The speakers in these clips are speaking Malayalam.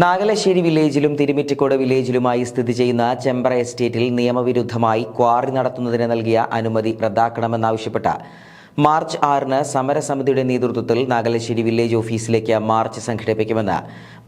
നാഗലശ്ശേരി വില്ലേജിലും തിരുമിറ്റിക്കോട് വില്ലേജിലുമായി സ്ഥിതി ചെയ്യുന്ന ചെമ്പ്ര എസ്റ്റേറ്റിൽ നിയമവിരുദ്ധമായി ക്വാറി നടത്തുന്നതിന് നൽകിയ അനുമതി റദ്ദാക്കണമെന്നാവശ്യപ്പെട്ട് മാർച്ച് ആറിന് സമരസമിതിയുടെ നേതൃത്വത്തിൽ നാഗലശ്ശേരി വില്ലേജ് ഓഫീസിലേക്ക് മാർച്ച് സംഘടിപ്പിക്കുമെന്ന്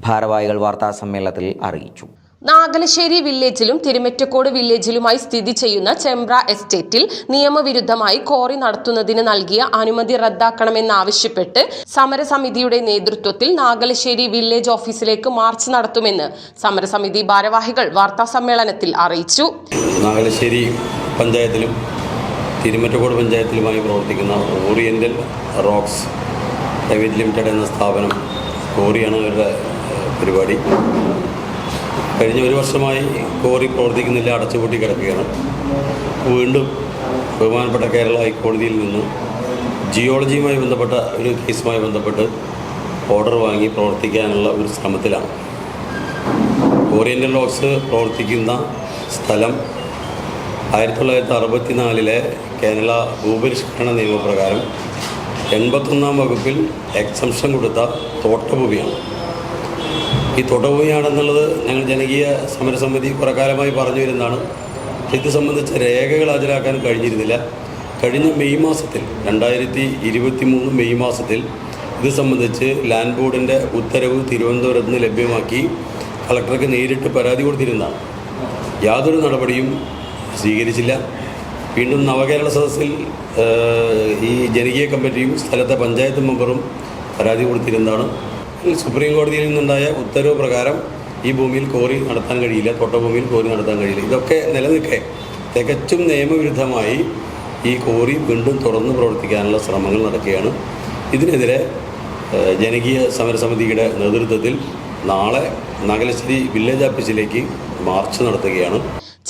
ഭാരവാഹികൾ വാർത്താസമ്മേളനത്തിൽ അറിയിച്ചു. നാഗലശ്ശേരി വില്ലേജിലും തിരുമെറ്റക്കോട് വില്ലേജിലുമായി സ്ഥിതി ചെയ്യുന്ന ചെമ്പ്ര എസ്റ്റേറ്റിൽ നിയമവിരുദ്ധമായി കോറി നടത്തുന്നതിന് നൽകിയ അനുമതി റദ്ദാക്കണമെന്നാവശ്യപ്പെട്ട് സമരസമിതിയുടെ നേതൃത്വത്തിൽ നാഗലശ്ശേരി വില്ലേജ് ഓഫീസിലേക്ക് മാർച്ച് നടത്തുമെന്ന് സമരസമിതി ഭാരവാഹികൾ വാർത്താസമ്മേളനത്തിൽ അറിയിച്ചു. നാഗലശ്ശേരി പഞ്ചായത്തിലും തിരുമറ്റക്കോട് പഞ്ചായത്തിലുമായി പ്രവർത്തിക്കുന്ന ഓറിയന്റൽ റോക്സ് പ്രൈവറ്റ് ലിമിറ്റഡ് എന്ന സ്ഥാപനം കോറിയാണ് അവരുടെ പരിപാടി. കഴിഞ്ഞ ഒരു വർഷമായി കോറി പ്രവർത്തിക്കുന്നില്ല അടച്ചുപൂട്ടി കിടക്കുകയാണ്. വീണ്ടും ബഹുമാനപ്പെട്ട കേരള ഹൈക്കോടതിയിൽ നിന്ന് ജിയോളജിയുമായി ബന്ധപ്പെട്ട ഒരു കേസുമായി ബന്ധപ്പെട്ട് ഓർഡർ വാങ്ങി പ്രവർത്തിക്കാനുള്ള ഒരു ശ്രമത്തിലാണ്. ഓറിയന്റൽ ലോക്സ് പ്രവർത്തിക്കുന്ന സ്ഥലം ആയിരത്തി തൊള്ളായിരത്തി അറുപത്തി നാലിലെ കേരള ഭൂപരിഷ്കരണ നിയമപ്രകാരം എൺപത്തൊന്നാം വകുപ്പിൽ എക്സംഷൻ കൊടുത്ത തോട്ടഭൂമിയാണ്. ഈ തുടങ്ങുകയാണെന്നുള്ളത് ഞങ്ങൾ ജനകീയ സമരസമിതി കുറേ കാലമായി പറഞ്ഞു വരുന്നതാണ്. ഇത് സംബന്ധിച്ച രേഖകൾ ഹാജരാക്കാൻ കഴിഞ്ഞിരുന്നില്ല. കഴിഞ്ഞ മെയ് മാസത്തിൽ രണ്ടായിരത്തി ഇരുപത്തി മൂന്ന് മെയ് മാസത്തിൽ ഇത് സംബന്ധിച്ച് ലാൻഡ് ബോർഡിന്റെ ഉത്തരവ് തിരുവനന്തപുരത്ത് നിന്ന് ലഭ്യമാക്കി കളക്ടർക്ക് നേരിട്ട് പരാതി കൊടുത്തിരുന്നതാണ്. യാതൊരു നടപടിയും സ്വീകരിച്ചില്ല. വീണ്ടും നവകേരള സദസ്സിൽ ഈ ജനകീയ കമ്മിറ്റിയും സ്ഥലത്തെ പഞ്ചായത്ത് മെമ്പറും പരാതി കൊടുത്തിരുന്നതാണ്. സുപ്രീം കോടതിയിൽ നിന്നുണ്ടായ ഉത്തരവ് പ്രകാരം ഈ ഭൂമിയിൽ കോറി നടത്താൻ കഴിയില്ല തോട്ടഭൂമിയിൽ കോറി നടത്താൻ കഴിയില്ല. ഇതൊക്കെ നിലനിൽക്കെ. തികച്ചും നിയമവിരുദ്ധമായി ഈ കോറി വീണ്ടും തുറന്ന് പ്രവർത്തിക്കാനുള്ള ശ്രമങ്ങൾ നടക്കുകയാണ്. ഇതിനെതിരെ ജനകീയ സമരസമിതിയുടെ നേതൃത്വത്തിൽ നാളെ നാഗലശ്ശേരി വില്ലേജ് ഓഫീസിലേക്ക് മാർച്ച് നടത്തുകയാണ്.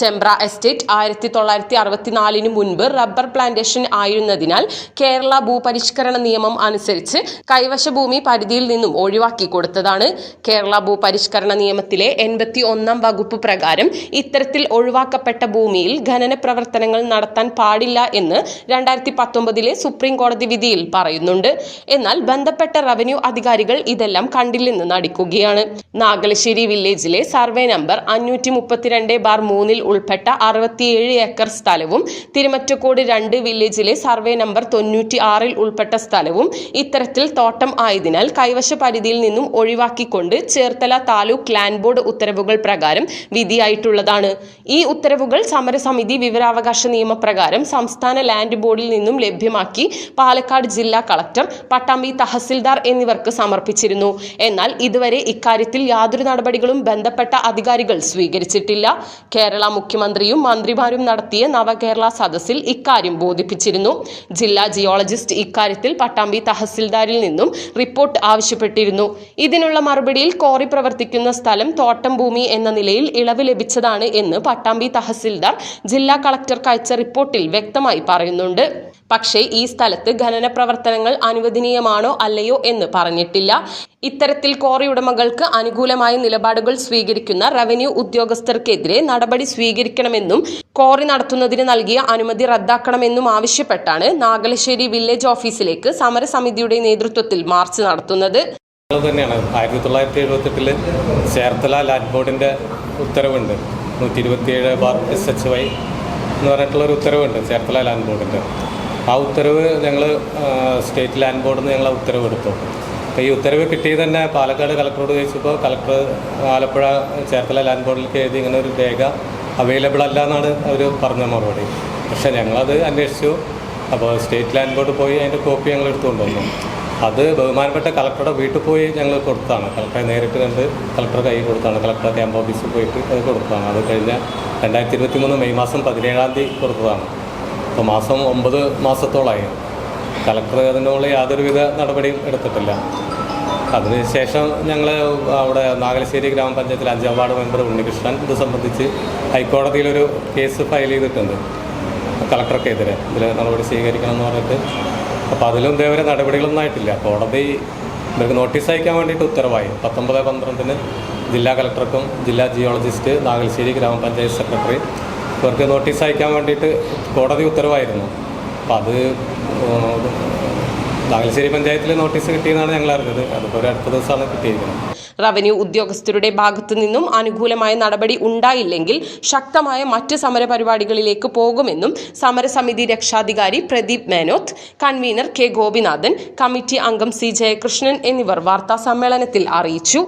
ചെമ്പ്ര എസ്റ്റേറ്റ് ആയിരത്തി തൊള്ളായിരത്തി അറുപത്തിനാലിന് മുൻപ് റബ്ബർ പ്ലാന്റേഷൻ ആയിരുന്നതിനാൽ കേരള ഭൂപരിഷ്കരണ നിയമം അനുസരിച്ച് കൈവശ ഭൂമി പരിധിയിൽ നിന്നും ഒഴിവാക്കി കൊടുത്തതാണ്. കേരള ഭൂപരിഷ്കരണ നിയമത്തിലെ എൺപത്തി ഒന്നാം വകുപ്പ് പ്രകാരം ഇത്തരത്തിൽ ഒഴിവാക്കപ്പെട്ട ഭൂമിയിൽ ഖനന പ്രവർത്തനങ്ങൾ നടത്താൻ പാടില്ല എന്ന് രണ്ടായിരത്തി പത്തൊമ്പതിലെ സുപ്രീം കോടതി വിധിയിൽ പറയുന്നുണ്ട്. എന്നാൽ ബന്ധപ്പെട്ട റവന്യൂ അധികാരികൾ ഇതെല്ലാം കണ്ടില്ലെന്ന് നടിക്കുകയാണ്. നാഗലശ്ശേരി വില്ലേജിലെ സർവേ നമ്പർ അഞ്ഞൂറ്റി മുപ്പത്തിരണ്ട് ബാർ മൂന്നിൽ ഉൾപ്പെട്ട അറുപത്തിയേഴ് ഏക്കർ സ്ഥലവും തിരുമറ്റക്കോട് രണ്ട് വില്ലേജിലെ സർവേ നമ്പർ തൊണ്ണൂറ്റി ആറിൽ ഉൾപ്പെട്ട സ്ഥലവും ഇത്തരത്തിൽ തോട്ടം ആയതിനാൽ കൈവശ പരിധിയിൽ നിന്നും ഒഴിവാക്കിക്കൊണ്ട് ചേർത്തല താലൂക്ക് ലാൻഡ് ബോർഡ് ഉത്തരവുകൾ പ്രകാരം വിധിയായിട്ടുള്ളതാണ്. ഈ ഉത്തരവുകൾ സമരസമിതി വിവരാവകാശ നിയമപ്രകാരം സംസ്ഥാന ലാൻഡ് ബോർഡിൽ നിന്നും ലഭ്യമാക്കി പാലക്കാട് ജില്ലാ കളക്ടർ പട്ടാമ്പി തഹസിൽദാർ എന്നിവർക്ക് സമർപ്പിച്ചിരുന്നു. എന്നാൽ ഇതുവരെ ഇക്കാര്യത്തിൽ യാതൊരു നടപടികളും ബന്ധപ്പെട്ട അധികാരികൾ സ്വീകരിച്ചിട്ടില്ല. കേരള മുഖ്യമന്ത്രിയും മന്ത്രിമാരും നടത്തിയ നവകേരള സദസ്സിൽ ഇക്കാര്യം ബോധിപ്പിച്ചിരുന്നു. ജില്ലാ ജിയോളജിസ്റ്റ് ഇക്കാര്യത്തിൽ പട്ടാമ്പി തഹസിൽദാരിൽ നിന്നും റിപ്പോർട്ട് ആവശ്യപ്പെട്ടിരുന്നു. ഇതിനുള്ള മറുപടിയിൽ കോറി പ്രവർത്തിക്കുന്ന സ്ഥലം തോട്ടം ഭൂമി എന്ന നിലയിൽ ഇളവ് ലഭിച്ചതാണ് എന്ന് പട്ടാമ്പി തഹസിൽദാർ ജില്ലാ കളക്ടർക്ക് അയച്ച റിപ്പോർട്ടിൽ വ്യക്തമായി പറയുന്നുണ്ട്. പക്ഷേ ഈ സ്ഥലത്ത് ഖനന പ്രവർത്തനങ്ങൾ അനുവദനീയമാണോ അല്ലയോ എന്ന് പറഞ്ഞിട്ടില്ല. ഇത്തരത്തിൽ കോറി ഉടമകൾക്ക് അനുകൂലമായ നിലപാടുകൾ സ്വീകരിക്കുന്ന റവന്യൂ ഉദ്യോഗസ്ഥർക്കെതിരെ നടപടി സ്വീകരിക്കണമെന്നും കോറി നടത്തുന്നതിന് നൽകിയ അനുമതി റദ്ദാക്കണമെന്നും ആവശ്യപ്പെട്ടാണ് നാഗലശ്ശേരി വില്ലേജ് ഓഫീസിലേക്ക് സമരസമിതിയുടെ നേതൃത്വത്തിൽ മാർച്ച് നടത്തുന്നത്. തന്നെയാണ്. ആയിരത്തി തൊള്ളായിരത്തി എഴുപത്തെട്ടിൽ ചേർത്തല ലാൻഡ് ബോർഡിന്റെ ഉത്തരവുണ്ട്. നൂറ്റി ഇരുപത്തിയേഴ് ബാർ എസ് എച്ച് വൈ എന്ന് പറഞ്ഞിട്ടുള്ള ഒരു ഉത്തരവുണ്ട് ചേർത്തല ലാൻഡ് ബോർഡിന്റെ ആ ഉത്തരവ് ഞങ്ങൾ സ്റ്റേറ്റ് ലാൻഡ് ബോർഡിൽ നിന്ന് ഞങ്ങൾ ആ ഉത്തരവ് എടുത്തു അപ്പോൾ ഈ ഉത്തരവ് കിട്ടിയത് തന്നെ പാലക്കാട് കളക്ടറോട് ചോദിച്ചപ്പോൾ കളക്ടർ ആലപ്പുഴ ചേർത്തല ലാൻഡ് ബോർഡിലേക്ക് എഴുതി ഇങ്ങനെ ഒരു രേഖ അവൈലബിൾ അല്ല എന്നാണ് അവർ പറഞ്ഞ മറുപടി. പക്ഷേ ഞങ്ങളത് അന്വേഷിച്ചു. അപ്പോൾ സ്റ്റേറ്റ് ലാൻഡ് ബോർഡ് പോയി അതിന്റെ കോപ്പി ഞങ്ങൾ എടുത്തുകൊണ്ട് വന്നു. അത് ബഹുമാനപ്പെട്ട കളക്ടറുടെ വീട്ടിൽ പോയി ഞങ്ങൾ കൊടുത്താണ്. കളക്ടറെ നേരിട്ട് കണ്ട് കളക്ടർ കൈ കൊടുത്താണ്. കളക്ടർ ക്യാമ്പ് ഓഫീസിൽ പോയിട്ട് അത് കൊടുത്തതാണ് അത് കഴിഞ്ഞ രണ്ടായിരത്തി ഇരുപത്തി മൂന്ന് മെയ് മാസം പതിനേഴാം തീയതി കൊടുത്തതാണ്. അപ്പോൾ മാസം ഒമ്പത് മാസത്തോളമായി കളക്ടർ അതിനുള്ള യാതൊരുവിധ നടപടിയും എടുത്തിട്ടില്ല. അതിനുശേഷം ഞങ്ങൾ അവിടെ നാഗലശ്ശേരി ഗ്രാമപഞ്ചായത്തിൽ അഞ്ചാം വാർഡ് മെമ്പർ ഉണ്ണികൃഷ്ണൻ ഇത് സംബന്ധിച്ച് ഹൈക്കോടതിയിലൊരു കേസ് ഫയൽ ചെയ്തിട്ടുണ്ട് കളക്ടർക്കെതിരെ ഇതിൽ നടപടി സ്വീകരിക്കണം എന്ന് പറഞ്ഞിട്ട്. അപ്പോൾ അതിലും ഇതേവരെ നടപടികളൊന്നും ആയിട്ടില്ല. കോടതി ഇവർക്ക് നോട്ടീസ് അയക്കാൻ വേണ്ടിയിട്ട് ഉത്തരവായി. പത്തൊമ്പത് പന്ത്രണ്ടിന് ജില്ലാ കളക്ടർക്കും ജില്ലാ ജിയോളജിസ്റ്റ് നാഗലശ്ശേരി ഗ്രാമപഞ്ചായത്ത് സെക്രട്ടറി ഇവർക്ക് നോട്ടീസ് അയക്കാൻ വേണ്ടിയിട്ട് കോടതി ഉത്തരവായിരുന്നു. അപ്പോൾ അത് ബാലുശ്ശേരി പഞ്ചായത്തിൽ നോട്ടീസ് കിട്ടിയെന്നാണ് ഞങ്ങൾ അറിഞ്ഞത്. അതിപ്പോൾ ഒരു അടുത്ത ദിവസമാണ് കിട്ടിയിരിക്കുന്നത്. റവന്യൂ ഉദ്യോഗസ്ഥരുടെ ഭാഗത്തു നിന്നും അനുകൂലമായ നടപടി ഉണ്ടായില്ലെങ്കിൽ ശക്തമായ മറ്റ് സമര പരിപാടികളിലേക്ക് പോകുമെന്നും സമരസമിതി രക്ഷാധികാരി Pradeep Menoth convener K Gopinathan committee അംഗം സി ജയകൃഷ്ണൻ എന്നിവർ വാർത്താ സമ്മേളനത്തിൽ അറിയിച്ചു.